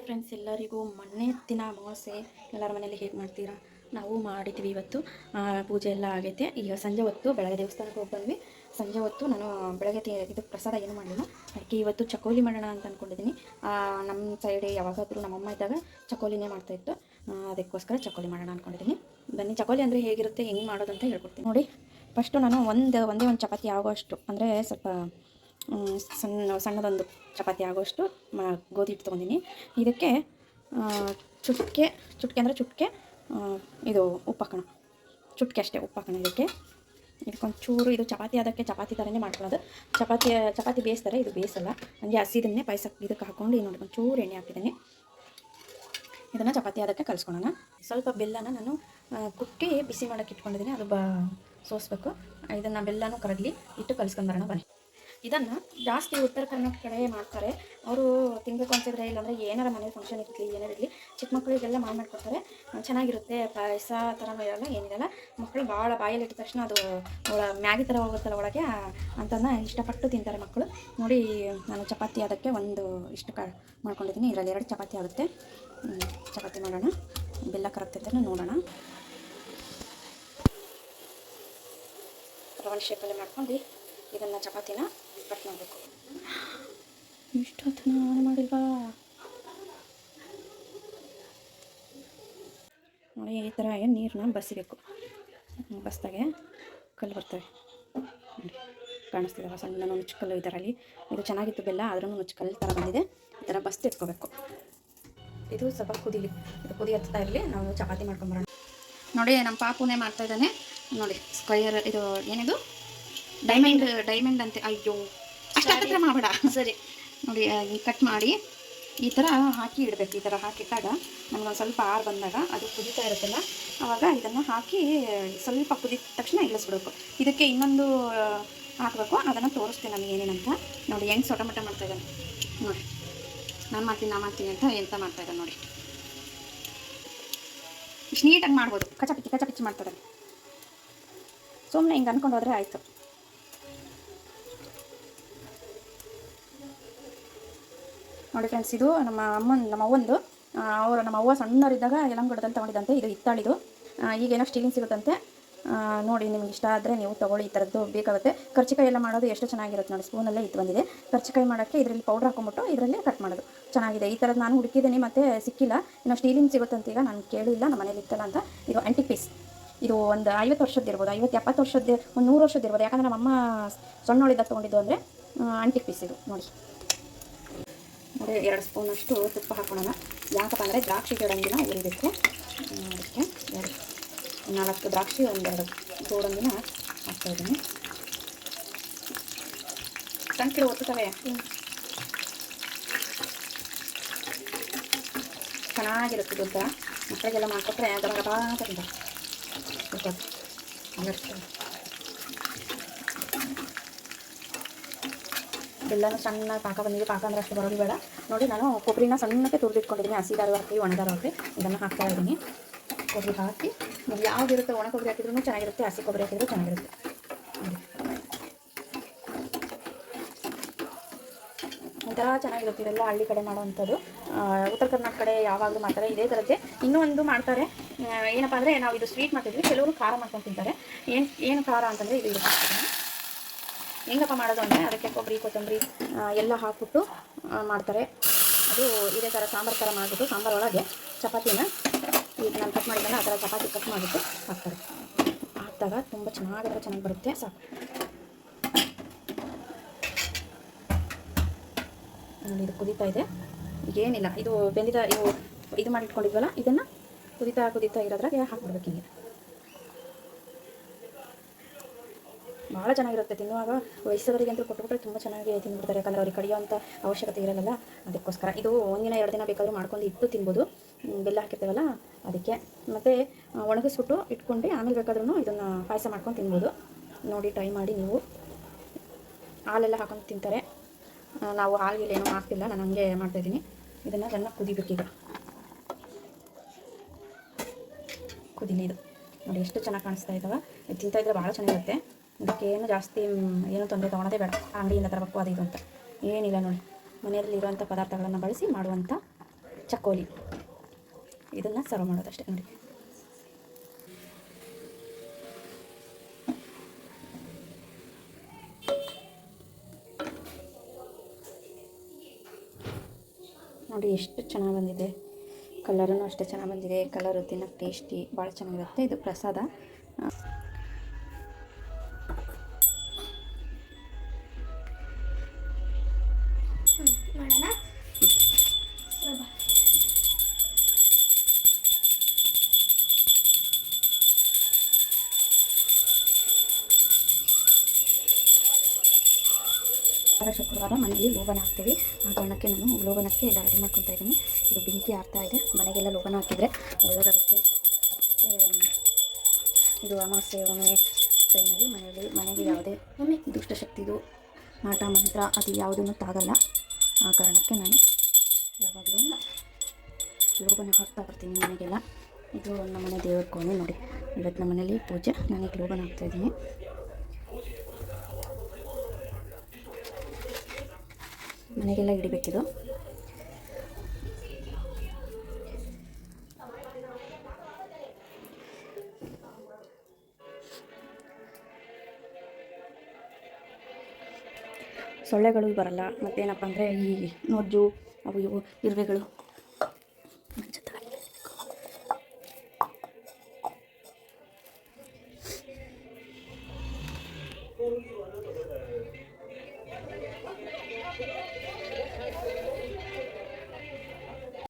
Hi friends ಎಲ್ಲರಿಗೂ ಮೊನ್ನೆ ದಿನ ಅಮಾವಾಸ್ಯೆ, ಎಲ್ಲರ ಮನೇಲಿ ಹೇಗೆ ಮಾಡ್ತೀರಾ? ನಾವು ಮಾಡಿದ್ವಿ ಇವತ್ತು. ಪೂಜೆ ಎಲ್ಲ ಆಗೈತೆ. ಈಗ ಸಂಜೆ ಹೊತ್ತು ಬೆಳಗ್ಗೆ ದೇವಸ್ಥಾನಕ್ಕೆ ಹೋಗಿ ಬಂದ್ವಿ. ಸಂಜೆ ಹೊತ್ತು ನಾನು ಬೆಳಗ್ಗೆ ಇದು ಪ್ರಸಾದ ಏನು ಮಾಡಿಲ್ಲ. ಅದಕ್ಕೆ ಇವತ್ತು ಚಕೋಲಿ ಮಾಡೋಣ ಅಂತ ಅಂದ್ಕೊಂಡಿದ್ದೀನಿ ನಮ್ಮ ಸೈಡ್ ಯಾವಾಗಾದರೂ ನಮ್ಮಮ್ಮ ಇದ್ದಾಗ ಚಕೋಲಿನೇ ಮಾಡ್ತಾಯಿತ್ತು ಅದಕ್ಕೋಸ್ಕರ ಚಕೋಲಿ ಮಾಡೋಣ ಅಂದ್ಕೊಂಡಿದ್ದೀನಿ ಬನ್ನಿ ಚಕೋಲಿ ಅಂದರೆ ಹೇಗಿರುತ್ತೆ ಹೆಂಗೆ ಮಾಡೋದು ಅಂತ ಹೇಳ್ಕೊಡ್ತೀನಿ. ನೋಡಿ ಫಸ್ಟು ನಾನು ಒಂದು ಒಂದೇ ಒಂದು ಚಪಾತಿ ಆಗೋಷ್ಟು ಅಂದರೆ ಸ್ವಲ್ಪ ಸಣ್ಣ ಸಣ್ಣದೊಂದು ಚಪಾತಿ ಆಗೋಷ್ಟು ಮ, ಗೋಧಿ ಹಿಟ್ಟು ತೊಗೊಂಡಿನಿ. ಇದಕ್ಕೆ ಚುಟ್ಕೆ ಚುಟ್ಕೆ ಅಂದರೆ ಚುಟ್ಕೆ ಇದು ಉಪ್ಪು ಹಾಕೋಣ ಚುಟ್ಕೆ ಅಷ್ಟೇ ಉಪ್ಪು ಹಾಕೋಣ ಇದಕ್ಕೆ. ಇದಕ್ಕೊಂದು ಚೂರು ಇದು ಚಪಾತಿ ಅದಕ್ಕೆ ಚಪಾತಿ ಥರನೇ ಮಾಡ್ಕೊಳ್ಳೋದು. ಚಪಾತಿ ಚಪಾತಿ ಬೇಯಿಸ್ತಾರೆ, ಇದು ಬೇಯಿಸಲ್ಲ. ಹಂಗೆ ಹಸಿದನ್ನೇ ಪಾಯಸ ಇದಕ್ಕೆ ಹಾಕ್ಕೊಂಡು ಇದು ನೋಡಿ ಚೂರು ಎಣ್ಣೆ ಹಾಕಿದ್ದೀನಿ ಇದನ್ನು ಚಪಾತಿ ಅದಕ್ಕೆ ಕಲಿಸ್ಕೊಳ್ಳೋಣ. ಸ್ವಲ್ಪ ಬೆಲ್ಲನ ನಾನು ಕುಟ್ಟಿ ಬಿಸಿ ಮಾಡೋಕ್ಕೆ ಇಟ್ಕೊಂಡಿದ್ದೀನಿ ಅದು ಬ, ಸೋಸ್ಬೇಕು. ಇದನ್ನು ಬೆಲ್ಲನೂ ಕರಗಲಿ, ಇಟ್ಟು ಕಲಿಸ್ಕೊಂಬರೋಣ ಬನ್ನಿ. ಇದನ್ನು ಜಾಸ್ತಿ ಉತ್ತರ ಕರ್ನಾಟಕ ಕಡೆ ಮಾಡ್ತಾರೆ. ಅವರು ತಿನ್ಬೇಕು ಅನ್ಸಿದ್ರೆ ಇಲ್ಲಾಂದರೆ ಏನಾರ ಮನೆ ಫಂಕ್ಷನ್ ಇರಲಿ, ಏನಾರು ಇರಲಿ, ಚಿಕ್ಕ ಮಕ್ಕಳಿಗೆಲ್ಲ ಮಾಡಿ ಮಾಡ್ಕೊಡ್ತಾರೆ. ಚೆನ್ನಾಗಿರುತ್ತೆ, ಪಾಯಸ ಥರನೂ ಇರಲ್ಲ ಏನಿರಲ್ಲ. ಮಕ್ಕಳು ಭಾಳ ಬಾಯಲ್ಲಿ ಇಟ್ಟ ತಕ್ಷಣ ಅದು ಮ್ಯಾಗಿ ಥರ ಹೋಗುತ್ತಲ್ಲ ಒಳಗೆ ಅಂತಂದ ಇಷ್ಟಪಟ್ಟು ತಿಂತಾರೆ ಮಕ್ಕಳು. ನೋಡಿ, ನಾನು ಚಪಾತಿ ಅದಕ್ಕೆ ಒಂದು ಇಷ್ಟು ಕ ಮಾಡ್ಕೊಂಡಿದ್ದೀನಿ. ಇದರಲ್ಲಿ ಎರಡು ಚಪಾತಿ ಆಗುತ್ತೆ. ಚಪಾತಿ ಮಾಡೋಣ. ಬೆಲ್ಲ ಕರಗ್ತೈತೆ ನೋಡೋಣ. ರೌಂಡ್ ಶೇಪಲ್ಲಿ ಮಾಡ್ಕೊಂಡು ಇದನ್ನು ಚಪಾತಿನ ಕಟ್ ಮಾಡಬೇಕು ಇಷ್ಟೊತ್ತು ನಾನು ಮಾಡಿಲ್ವಾ ನೋಡಿ ಈ ಥರ ನೀರನ್ನ ಬಸಿಬೇಕು ಬಸ್ದಾಗೆ ಕಲ್ಲು ಬರ್ತವೆ. ನೋಡಿ ಕಾಣಿಸ್ತಿದ್ದಾವೆ ಸಣ್ಣ ನುಚ್ಚುಕಲ್ಲು ಇದರಲ್ಲಿ ಇದು ಚೆನ್ನಾಗಿತ್ತು ಬೆಲ್ಲ ಆದ್ರೂ ನುಚ್ಚುಕಲ್ಲು ಥರ ಬಂದಿದೆ. ಈ ಥರ ಬಸ್ದು ಎತ್ಕೋಬೇಕು. ಇದು ಸ್ವಲ್ಪ ಕುದಿಲಿ. ಇದು ಕುದಿ ಹತ್ತಾ ಇರಲಿ, ನಾವು ಚಪಾತಿ ಮಾಡ್ಕೊಂಬರೋಣ ನೋಡಿ, ನಮ್ಮ ಪಾಪುನೇ ಮಾಡ್ತಾ ಇದ್ದಾನೆ. ನೋಡಿ ಸ್ಕ್ವಯರ್ ಇದು ಏನಿದು? ಡೈಮಂಡ್ ಡೈಮಂಡ್ ಅಂತೆ. ಅಯ್ಯೋ ಅಷ್ಟು ಮಾಡಬೇಡ. ಸರಿ. ನೋಡಿ ಕಟ್ ಮಾಡಿ ಈ ಥರ ಹಾಕಿ ಇಡಬೇಕು ಈ ಥರ ಹಾಕಿಟ್ಟಾಗ ನಮ್ಗೊಂದು ಸ್ವಲ್ಪ ಆರು ಬಂದಾಗ ಅದು ಕುದೀತಾ ಇರುತ್ತಲ್ಲ ಆವಾಗ ಇದನ್ನು ಹಾಕಿ ಸ್ವಲ್ಪ ಕುದಿದ ತಕ್ಷಣ ಇಳಿಸ್ಬಿಡ್ಬೇಕು. ಇದಕ್ಕೆ ಇನ್ನೊಂದು ಹಾಕಬೇಕು. ಅದನ್ನು ತೋರಿಸ್ತೀನಿ ನಾನು ಏನೇನಂತ. ನೋಡಿ ಹೆಂಗೆ ಸೊಟ ಮಟ ಮಾಡ್ತಾ ಇದ್ದಾನೆ. ನೋಡಿ. ನಾನು ಮಾಡ್ತೀನಿ ನಾನು ಮಾಡ್ತೀನಿ ಅಂತ ಎಂತ ಮಾಡ್ತಾ ಇದ್ದಾನೆ ನೋಡಿ. ಇಷ್ಟು ನೀಟಾಗಿ ಮಾಡ್ಬೋದು. ಕಚಪಿಚ್ಚಿ ಕಚಪಿಚ್ಚಿ ಮಾಡ್ತಾರೆ ಸುಮ್ಮನೆ ಹಿಂಗೆ ಅಂದ್ಕೊಂಡು ಹೋದರೆ ಆಯಿತು. ನೋಡಿ ಫ್ರೆಂಡ್ಸ್ ಇದು ನಮ್ಮ ಅಮ್ಮನ, ನಮ್ಮ ಅವ್ವಂದು. ಅವರು ನಮ್ಮ ಅವ್ವ ಸಣ್ಣವರಿದ್ದಾಗ ಯಲಂಗಡದಲ್ಲಿ ತೊಗೊಂಡಿದ್ದಂತೆ, ಇದು ಹಿತ್ತಾಳಿದು. ಈಗೇನೋ ಸ್ಟೀಲಿಂಗ್ ಸಿಗುತ್ತಂತೆ. ನೋಡಿ ನಿಮ್ಗೆ ಇಷ್ಟ ಆದರೆ ನೀವು ತೊಗೊಳ್ಳಿ, ಈ ಥರದ್ದು ಬೇಕಾಗುತ್ತೆ. ಕರ್ಚಿಕಾಯಿ ಎಲ್ಲ ಮಾಡೋದು ಎಷ್ಟು ಚೆನ್ನಾಗಿರುತ್ತೆ ನೋಡಿ ಸ್ಪೂನಲ್ಲೇ ಇತ್ತು ಬಂದಿದೆ. ಕರ್ಚಿಕಾಯಿ ಮಾಡೋಕ್ಕೆ ಇದರಲ್ಲಿ ಪೌಡ್ರ್ ಹಾಕೊಂಬಿಟ್ಟು ಇದರಲ್ಲೇ ಕಟ್ ಮಾಡೋದು. ಚೆನ್ನಾಗಿದೆ. ಈ ಥರದ್ದು ನಾನು ಹುಡುಕಿದ್ದೀನಿ, ಮತ್ತೆ ಸಿಕ್ಕಿಲ್ಲ. ಇನ್ನು ಸ್ಟೀಲಿಂಗ್ ಸಿಗುತ್ತಂತ ಈಗ, ನಾನು ಕೇಳಿಲ್ಲ, ನಮ್ಮ ಮನೇಲಿ ಇತ್ತಲ್ಲ ಅಂತ. ಇದು ಆ್ಯಂಟಿಕ್ ಪೀಸ್ ಇದು ಒಂದು ಐವತ್ತು ವರ್ಷದ್ದು ಇರ್ಬೋದು, ಐವತ್ತು ಎಪ್ಪತ್ತು ವರ್ಷದ್ದು ಒಂದು ನೂರು ವರ್ಷದ್ದು ಇರ್ಬೋದು. ಯಾಕಂದರೆ ನಮ್ಮಮ್ಮ ಸಣ್ಣೊಳಿದ್ದಾಗ ತೊಗೊಂಡಿದ್ದು ಅಂದರೆ ಆಂಟಿಕ್ ಪೀಸ್ ಇದು, ನೋಡಿ. ನೋಡಿ ಎರಡು ಸ್ಪೂನಷ್ಟು ತುಪ್ಪ ಹಾಕೊಳ್ಳೋಣ ಯಾಕಪ್ಪ ಅಂದರೆ ದ್ರಾಕ್ಷಿ ಗೋಡಂಬಿನ ಉರಿಬೇಕು ಅದಕ್ಕೆ ಎರಡು ನಾಲ್ಕು ದ್ರಾಕ್ಷಿ ಒಂದೆರಡು ಗೋಡಂಬಿನ ಹಾಕ್ತಾಯಿದ್ದೀನಿ ಸಂಖ್ಯೆ ಒತ್ತುತ್ತವೆ? ಚೆನ್ನಾಗಿರುತ್ತೆ ದುಡ್ಡ. ಮಕ್ಕಳಿಗೆಲ್ಲ ಮಾಡಿಕೊಟ್ರೆ ಗಬ ಗಬಾ ಬೆಲ್ಲನ ಸಣ್ಣ ಪಾಕ ಬಂದಿದೆ, ಪಾಕ ಅಂದ್ರೆ ಅಷ್ಟು ಬರೋದು ಬೇಡ. ನೋಡಿ, ನಾನು ಕೊಬ್ಬರಿನ ಸಣ್ಣಕ್ಕೆ ತುರಿದಿಟ್ಕೊಂಡಿದ್ದೀನಿ ಹಸಿದಾರು ಹಾಕಿ ಒಣದಾರು ಹಾಕಿ ಇದನ್ನು ಹಾಕ್ತಾ ಇದ್ದೀನಿ. ಕೊಬ್ಬರಿ ಹಾಕಿ ನೀವು ಯಾವುದಿರುತ್ತೆ, ಒಣ ಕೊಬ್ಬರಿ ಹಾಕಿದ್ರೂ ಚೆನ್ನಾಗಿರುತ್ತೆ, ಹಸಿ ಕೊಬ್ಬರಿ ಹಾಕಿದ್ರೂ ಚೆನ್ನಾಗಿರುತ್ತೆ. ಒಂಥರ ಚೆನ್ನಾಗಿರುತ್ತೆ ಇದೆಲ್ಲ ಹಳ್ಳಿ ಕಡೆ ಮಾಡೋವಂಥದ್ದು. ಉತ್ತರ ಕರ್ನಾಟಕ ಕಡೆ ಯಾವಾಗಲೂ ಮಾಡ್ತಾರೆ. ಇದೇ ಥರದ್ದೇ ಇನ್ನೂ ಒಂದು ಮಾಡ್ತಾರೆ. ಏನಪ್ಪ ಅಂದರೆ ನಾವು ಇದು ಸ್ವೀಟ್ ಮಾಡ್ತಿದ್ವಿ. ಕೆಲವರು ಖಾರ ಮಾಡ್ಕೊಂಡು ತಿಂತಾರೆ. ಏನು ಏನು ಖಾರ ಅಂತಂದರೆ ಇದು ಹಾಕ್ತಿದ್ದೀನಿ ಹೆಂಗಪ್ಪ ಮಾಡೋದು ಅಂದರೆ ಅದಕ್ಕೆ ಕೊಬ್ಬರಿ, ಕೊತ್ತಂಬರಿ ಎಲ್ಲ ಹಾಕ್ಬಿಟ್ಟು ಮಾಡ್ತಾರೆ. ಅದು ಇದೇ ಥರ ಸಾಂಬಾರು ಥರ ಮಾಡಿಬಿಟ್ಟು ಸಾಂಬಾರು ಒಳಗೆ ಚಪಾತಿನ ಈಗ ನಾನು ಕಟ್ ಮಾಡಿದ್ದಲ್ಲ ಆ ಥರ ಚಪಾತಿ ಕಟ್ ಮಾಡಿಬಿಟ್ಟು ಹಾಕ್ತಾರೆ. ಹಾಕಿದಾಗ ತುಂಬ ಚೆನ್ನಾಗಿದ್ರೆ ಚೆನ್ನಾಗಿ ಬರುತ್ತೆ, ಸಾಕು. ನೋಡಿ, ಇದು ಕುದೀತಾ ಇದೆ. ಈಗೇನಿಲ್ಲ ಇದು ಬೆಂದಿದ, ಇದು ಇದು ಮಾಡಿಟ್ಕೊಂಡಿದ್ವಲ್ಲ, ಇದನ್ನು ಕುದೀತಾ ಕುದೀತಾ ಇರೋದ್ರಾಗೆ ಹಾಕ್ಬಿಡ್ಬೇಕು ಹಿಂಗೆ. ಭಾಳ ಚೆನ್ನಾಗಿರುತ್ತೆ. ತಿನ್ನುವಾಗ ವಯಸ್ಸವರಿಗಂತೂ ಕೊಟ್ಟುಬಿಟ್ರೆ ತುಂಬ ಚೆನ್ನಾಗಿ ತಿಂದ್ಬಿಡ್ತಾರೆ ಯಾಕಂದರೆ ಅವ್ರಿಗೆ ಕಡಿಯೋಂಥ ಅವಶ್ಯಕತೆ ಇರಲ್ಲ. ಅದಕ್ಕೋಸ್ಕರ ಇದು ಒಂದಿನ, ಎರಡು ದಿನ ಬೇಕಾದರೂ ಮಾಡ್ಕೊಂಡು ಇಟ್ಟು ತಿನ್ಬೋದು. ಬೆಲ್ಲ ಹಾಕಿರ್ತೀವಲ್ಲ, ಅದಕ್ಕೆ. ಮತ್ತು ಒಣಗಿಸ್ಬಿಟ್ಟು ಇಟ್ಕೊಂಡು ಆಮೇಲೆ ಬೇಕಾದ್ರೂ ಇದನ್ನು ಪಾಯಸ ಮಾಡ್ಕೊಂಡು ತಿನ್ಬೋದು. ನೋಡಿ, ಟ್ರೈ ಮಾಡಿ ನೀವು. ಹಾಲೆಲ್ಲ ಹಾಕೊಂಡು ತಿಂತಾರೆ. ನಾವು ಹಾಲಿಗೆ ಏನೂ ಹಾಕ್ತಿಲ್ಲ. ನಾನು ಹಂಗೆ ಮಾಡ್ತಾಯಿದ್ದೀನಿ ಇದನ್ನು ಚೆನ್ನಾಗಿ ಕುದಿಬೇಕೀಗ. ಕುದಿಲಿ ಇದು. ನೋಡಿ, ಎಷ್ಟು ಚೆನ್ನಾಗಿ ಕಾಣಿಸ್ತಾ ಇದ್ದಾವೆ ತಿಂತಾಯಿದ್ರೆ ಭಾಳ ಚೆನ್ನಾಗಿರುತ್ತೆ. ಇದಕ್ಕೇನು ಜಾಸ್ತಿ ಏನು ತೊಂದರೆ ತೊಗೊಳೋದೇ ಬೇಡ. ಅಂಗಡಿಯಿಂದ ತರಬೇಕು, ಅದು ಇದು ಅಂತ. ಏನಿಲ್ಲ ನೋಡಿ. ಮನೆಯಲ್ಲಿ ಇರುವಂಥ ಪದಾರ್ಥಗಳನ್ನು ಬಳಸಿ ಮಾಡುವಂಥ ಚಕ್ಕೋಲಿ. ಇದನ್ನು ಸರ್ವ್ ಮಾಡೋದಷ್ಟೇ ನೋಡಿ. ನೋಡಿ, ಎಷ್ಟು ಚೆನ್ನಾಗಿ ಬಂದಿದೆ. ಕಲರೂ ಅಷ್ಟೇ ಚೆನ್ನಾಗಿ ಬಂದಿದೆ. ಕಲರು ತಿನ್ನೋಕ್ಕೆ ಟೇಸ್ಟಿ ಭಾಳ ಚೆನ್ನಾಗಿರುತ್ತೆ. ಇದು ಪ್ರಸಾದ. ವಾರ ಶುಕ್ರವಾರ ಮನೆಯಲ್ಲಿ ಲೋಬನ ಹಾಕ್ತೀವಿ. ಆ ಕಾರಣಕ್ಕೆ ನಾನು ಲೋಬನಕ್ಕೆ ಎಲ್ಲ ರೆಡಿ ಮಾಡ್ಕೊತಾ ಇದ್ದೀನಿ. ಇದು ಬೆಂಕಿ ಆಗ್ತಾ ಇದೆ. ಮನೆಗೆಲ್ಲ ಲೋಬನ ಹಾಕಿದರೆ ಒಳ್ಳೆಯದಾಗುತ್ತೆ. ಇದು ಅಮಾವಾಸ್ಯೆ ಒಮ್ಮೆ ಟೈಮಲ್ಲಿ ಮನೆಯಲ್ಲಿ, ಮನೆಗೆ ಯಾವುದೇ ದುಷ್ಟಶಕ್ತಿದು ಮಾಟ ಮಂತ್ರ ಅದು ಯಾವುದನ್ನು ತಾಗಲ್ಲ. ಆ ಕಾರಣಕ್ಕೆ ನಾನು ಯಾವಾಗಲೂ ಲೋಬನ ಹಾಕ್ತಾ ಬರ್ತೀನಿ ಮನೆಗೆಲ್ಲ. ಇದು ನಮ್ಮ ಮನೆ ದೇವ್ರ ಕೋಣೆ ನೋಡಿ. ಇವತ್ತು ನಮ್ಮ ಮನೇಲಿ ಪೂಜೆ. ನನಗೆ ಲೋಬನ ಹಾಕ್ತಾಯಿದ್ದೀನಿ ಮನೆಗೆಲ್ಲ ಇಡಬೇಕಿದು. ಸೊಳ್ಳೆಗಳು ಬರಲ್ಲ ಮತ್ತೇನಪ್ಪ ಅಂದರೆ ಈ ನೊಜ್ಜು ಅವು ಇವು ಇರುವೆಗಳು.